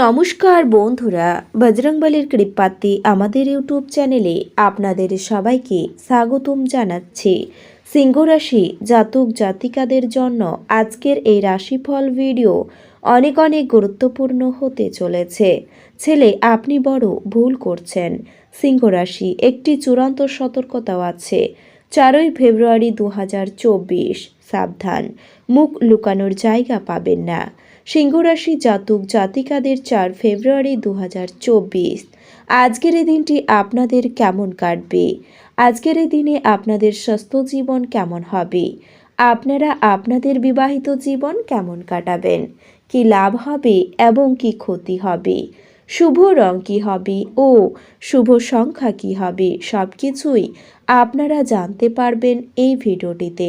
নমস্কার বন্ধুরা বজরংবলীর কৃপাতি আমাদের ইউটিউব চ্যানেলে আপনাদের সবাইকে স্বাগতম জানাচ্ছি। সিংহ রাশি জাতক জাতিকাদের জন্য আজকের এই রাশিফল ভিডিও অনেক অনেক গুরুত্বপূর্ণ হতে চলেছে। ছেলে, আপনি বড় ভুল করছেন। সিংহ রাশি, একটি চূড়ান্ত সতর্কতাও আছে। চারই ফেব্রুয়ারি দু হাজার চব্বিশ, সাবধান। মুখ লুকানোর জায়গা পাবেন না। সিংহরাশি জাতক জাতিকাদের চার ফেব্রুয়ারি দু হাজার চব্বিশ। আজকের এই দিনটি আপনাদের কেমন কাটবে? আজকের এই দিনে আপনাদের স্বাস্থ্য জীবন কেমন হবে? আপনারা আপনাদের বিবাহিত জীবন কেমন কাটাবেন? কি লাভ হবে এবং কি ক্ষতি হবে? শুভ রং কি হবে ও শুভ সংখ্যা কি হবে সব কিছুই আপনারা জানতে পারবেন এই ভিডিওটিতে।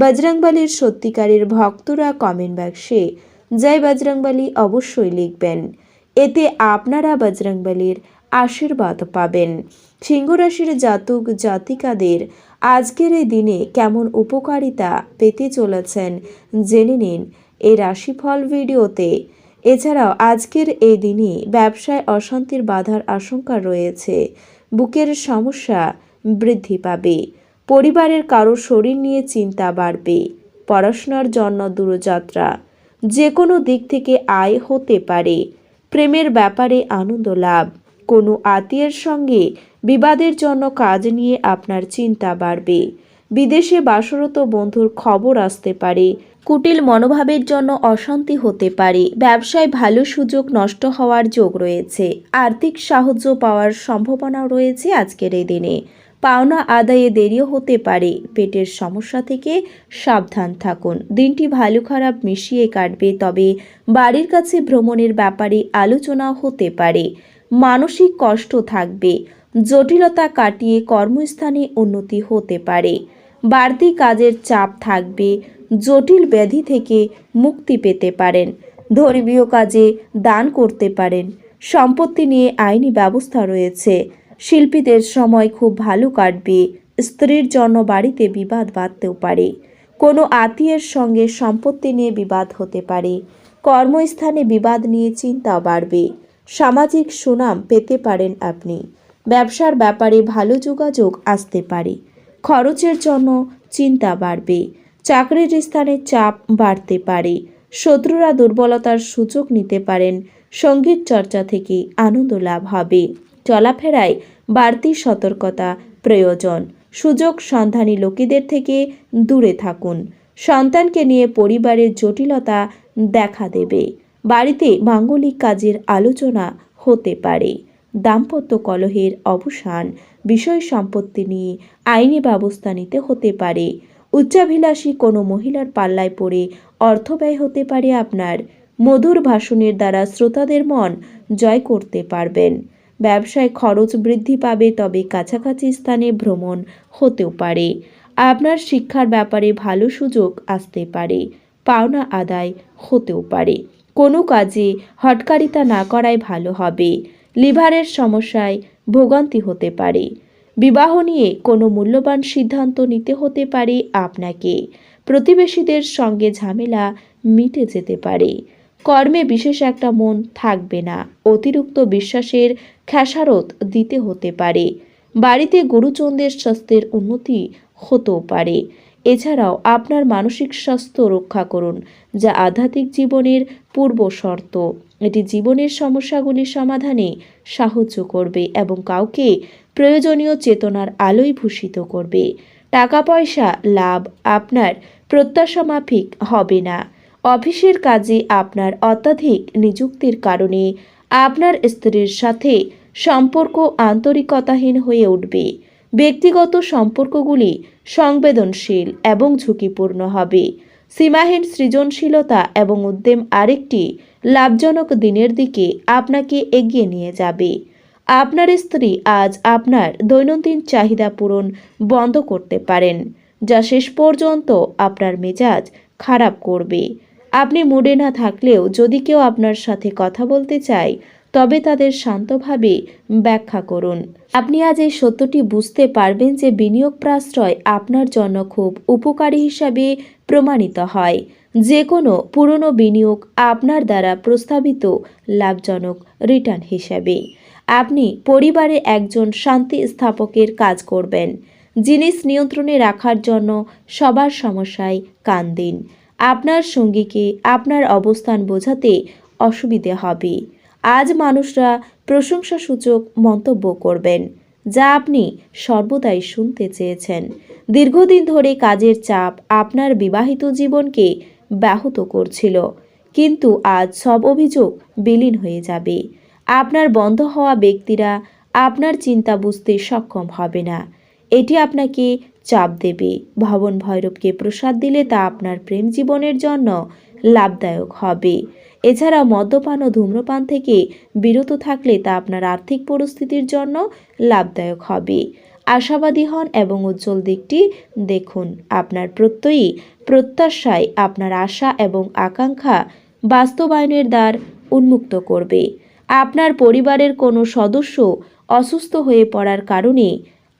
বজরংবলীর সত্যিকারের ভক্তরা কমেন্ট বাক্সে, জয় বজরংবলী অবশ্যই লিখবেন। এতে আপনারা বজরংবলীর আশীর্বাদ পাবেন। সিংহরাশির জাতক জাতিকাদের আজকের এই দিনে কেমন উপকারিতা পেতে চলেছেন জেনে নিন এই রাশিফল ভিডিওতে। এছাড়াও আজকের এই দিনে ব্যবসায় অশান্তির বাধার আশঙ্কা রয়েছে। বুকের সমস্যা বৃদ্ধি পাবে। পরিবারের কারও শরীর নিয়ে চিন্তা বাড়বে, পড়াশোনার জন্য দূরযাত্রা যে কোনো দিক থেকে আয় হতে পারে, প্রেমের ব্যাপারে আনন্দ লাভ, কোনো আত্মীয়ের সঙ্গে বিবাদের জন্য কাজ নিয়ে আপনার চিন্তা বাড়বে, বিদেশে বাসরত বন্ধুর খবর আসতে পারে, কুটিল মনোভাবের জন্য অশান্তি হতে পারে, ব্যবসায় ভালো সুযোগ নষ্ট হওয়ার যোগ রয়েছে, আর্থিক সাহায্য পাওয়ার সম্ভাবনা রয়েছে আজকের এই দিনে। পাওনা আদায়ে দেরিও হতে পারে। পেটের সমস্যা থেকে সাবধান থাকুন। দিনটি ভালো খারাপ মিশিয়ে কাটবে, তবে বাড়ির কাছে ভ্রমণের ব্যাপারে আলোচনা হতে পারে। মানসিক কষ্ট থাকবে। জটিলতা কাটিয়ে কর্মস্থানে উন্নতি হতে পারে। বাড়তি কাজের চাপ থাকবে। জটিল ব্যাধি থেকে মুক্তি পেতে পারেন। ধর্মীয় কাজে দান করতে পারেন। সম্পত্তি নিয়ে আইনি ব্যবস্থা রয়েছে। শিল্পীদের সময় খুব ভালো কাটবে। স্ত্রীর জন্য বাড়িতে বিবাদ বাঁধতেও পারে। কোনো আত্মীয়ের সঙ্গে সম্পত্তি নিয়ে বিবাদ হতে পারে। কর্মস্থানে বিবাদ নিয়ে চিন্তা বাড়বে। সামাজিক সুনাম পেতে পারেন আপনি। ব্যবসার ব্যাপারে ভালো যোগাযোগ আসতে পারে। খরচের জন্য চিন্তা বাড়বে। চাকরির স্থানে চাপ বাড়তে পারে। শত্রুরা দুর্বলতার সুযোগ নিতে পারেন। সংগীত চর্চা থেকে আনন্দ লাভ হবে। চলাফেরায় বাড়তি সতর্কতা প্রয়োজন। সুযোগ সন্ধানী লোকেদের থেকে দূরে থাকুন। সন্তানকে নিয়ে পরিবারের জটিলতা দেখা দেবে। বাড়িতে মাঙ্গলিক কাজের আলোচনা হতে পারে। দাম্পত্য কলহের অবসান বিষয় সম্পত্তি নিয়ে আইনি ব্যবস্থা নিতে হতে পারে। উচ্চাভিলাষী কোনো মহিলার পাল্লায় পড়ে অর্থ ব্যয় হতে পারে আপনার। মধুর ভাষণের দ্বারা শ্রোতাদের মন জয় করতে পারবেন। ব্যবসায় খরচ বৃদ্ধি পাবে, তবে কাছাকাছি স্থানে ভ্রমণ হতেও পারে। আপনার শিক্ষার ব্যাপারে ভালো সুযোগ আসতে পারে, পাওনা আদায় হতেও পারে। কোনো কাজে হটকারিতা না করাই ভালো হবে। লিভারের সমস্যায় ভোগান্তি হতে পারে। বিবাহ নিয়ে কোনো মূল্যবান সিদ্ধান্ত নিতে হতে পারে আপনাকে। প্রতিবেশীদের সঙ্গে ঝামেলা মিটে যেতে পারে। কর্মে বিশেষ একটা মন থাকবে না। অতিরিক্ত বিশ্বাসের খেসারত দিতে হতে পারে। বাড়িতে গুরুচন্দ্রের স্বাস্থ্যের উন্নতি হতেও পারে। এছাড়াও আপনার মানসিক স্বাস্থ্য রক্ষা করুন, যা আধ্যাত্মিক জীবনের পূর্ব শর্ত। এটি জীবনের সমস্যাগুলির সমাধানে সাহায্য করবে এবং কাউকে প্রয়োজনীয় চেতনার আলোয় ভূষিত করবে। টাকা পয়সা লাভ আপনার প্রত্যাশা মাফিক হবে না। অফিসের কাজে আপনার অত্যাধিক নিযুক্তির কারণে আপনার স্ত্রীর সাথে সম্পর্ক আন্তরিকতাহীন হয়ে উঠবে। ব্যক্তিগত সম্পর্কগুলি সংবেদনশীল এবং ঝুঁকিপূর্ণ হবে। সীমাহীন সৃজনশীলতা এবং উদ্যম আরেকটি লাভজনক দিনের দিকে আপনাকে এগিয়ে নিয়ে যাবে। আপনার স্ত্রী আজ আপনার দৈনন্দিন চাহিদা পূরণ বন্ধ করতে পারেন, যা শেষ পর্যন্ত আপনার মেজাজ খারাপ করবে। আপনি মুডে না থাকলেও যদি কেউ আপনার সাথে কথা বলতে চায়, তবে তাদের শান্তভাবে ব্যাখ্যা করুন। আপনি আজ এই সত্যটি বুঝতে পারবেন যে বিনিয়োগ প্রাশ্রয় আপনার জন্য খুব উপকারী হিসাবে প্রমাণিত হয়। যে কোনো পুরনো বিনিয়োগ আপনার দ্বারা প্রস্তাবিত লাভজনক রিটার্ন হিসাবে। আপনি পরিবারে একজন শান্তি স্থাপকের কাজ করবেন, জিনিস নিয়ন্ত্রণে রাখার জন্য সবার সমস্যায় কান দিন। আপনার সঙ্গীকে আপনার অবস্থান বোঝাতে অসুবিধে হবে। আজ মানুষরা প্রশংসাসূচক মন্তব্য করবেন, যা আপনি সর্বদাই শুনতে চেয়েছেন। দীর্ঘদিন ধরে কাজের চাপ আপনার বিবাহিত জীবনকে ব্যাহত করছিল, কিন্তু আজ সব অভিযোগ বিলীন হয়ে যাবে। আপনার বন্ধ হওয়া ব্যক্তিরা আপনার চিন্তা বুঝতে সক্ষম হবে না। এটি আপনাকে চাপ দেবে। ভবন ভৈরবকে প্রসাদ দিলে তা আপনার প্রেম জীবনের জন্য লাভদায়ক হবে। এছাড়া মদ্যপান ও ধূম্রপান থেকে বিরত থাকলে তা আপনার আর্থিক পরিস্থিতির জন্য লাভদায়ক হবে। আশাবাদী হন এবং উজ্জ্বল দিকটি দেখুন। আপনার প্রত্যয়ী প্রত্যাশায় আপনার আশা এবং আকাঙ্ক্ষা বাস্তবায়নের দ্বার উন্মুক্ত করবে। আপনার পরিবারের কোনো সদস্য অসুস্থ হয়ে পড়ার কারণে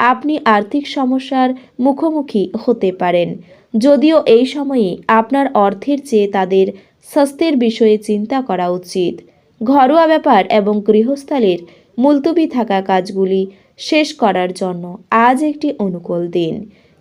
আপনি আর্থিক সমস্যার মুখোমুখি হতে পারেন। যদিও এই সময়ে আপনার অর্থের চেয়ে তাদের স্বাস্থ্যের বিষয়ে চিন্তা করা উচিত। ঘরোয়া ব্যাপার এবং গৃহস্থালের মুলতবি থাকা কাজগুলি শেষ করার জন্য আজ একটি অনুকূল দিন।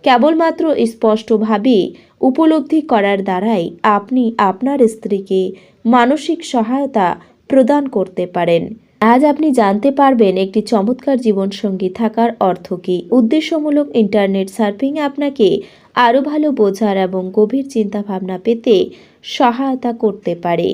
কেবলমাত্র স্পষ্টভাবে উপলব্ধি করার দ্বারাই আপনি আপনার স্ত্রীকে মানসিক সহায়তা প্রদান করতে পারেন। আজ আপনি জানতে পারবেন একটি চমৎকার জীবনসঙ্গী থাকার অর্থ কী। উদ্দেশ্যমূলক ইন্টারনেট সার্ফিং আপনাকে আরও ভালো বোঝার এবং গভীর চিন্তাভাবনা পেতে সহায়তা করতে পারে।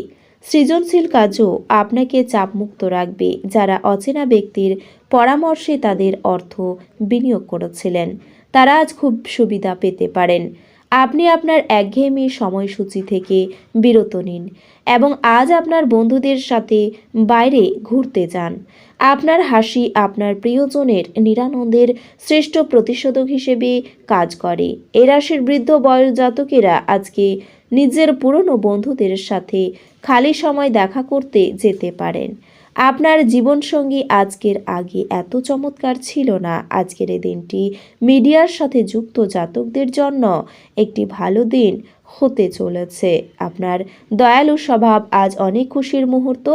সৃজনশীল কাজও আপনাকে চাপমুক্ত রাখবে, যারা অচেনা ব্যক্তির পরামর্শে তাদের অর্থ বিনিয়োগ করেছিলেন। তারা আজ খুব সুবিধা পেতে পারেন। আপনি আপনার একঘেয়েমি সময়সূচি থেকে বিরত নিন এবং আজ আপনার বন্ধুদের সাথে বাইরে ঘুরতে যান। আপনার হাসি আপনার প্রিয়জনের নিরানন্দের শ্রেষ্ঠ প্রতিষেধক হিসেবে কাজ করে। এ রাশির বৃদ্ধ বয়স জাতকেরা আজকে নিজের পুরনো বন্ধুদের সাথে খালি সময় দেখা করতে যেতে পারেন। আপনার জীবনসঙ্গী আজকের আগে এত চমৎকার ছিল না। আজকের এই দিনটি মিডিয়ার সাথে যুক্ত জাতকদের জন্য একটি ভালো দিন হতে চলেছে। আপনার দয়ালু স্বভাব আজ অনেক খুশির মুহূর্ত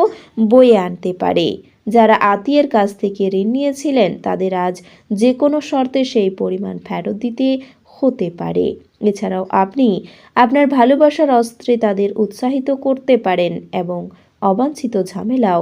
বয়ে আনতে পারে। যারা আত্মীয়ের কাছ থেকে ঋণ নিয়েছিলেন, তাদের আজ যে কোনো শর্তে সেই পরিমাণ ফেরত দিতে হতে পারে। এছাড়াও আপনি আপনার ভালোবাসার অস্ত্রে তাদের উৎসাহিত করতে পারেন এবং অবাঞ্ছিত ঝামেলাও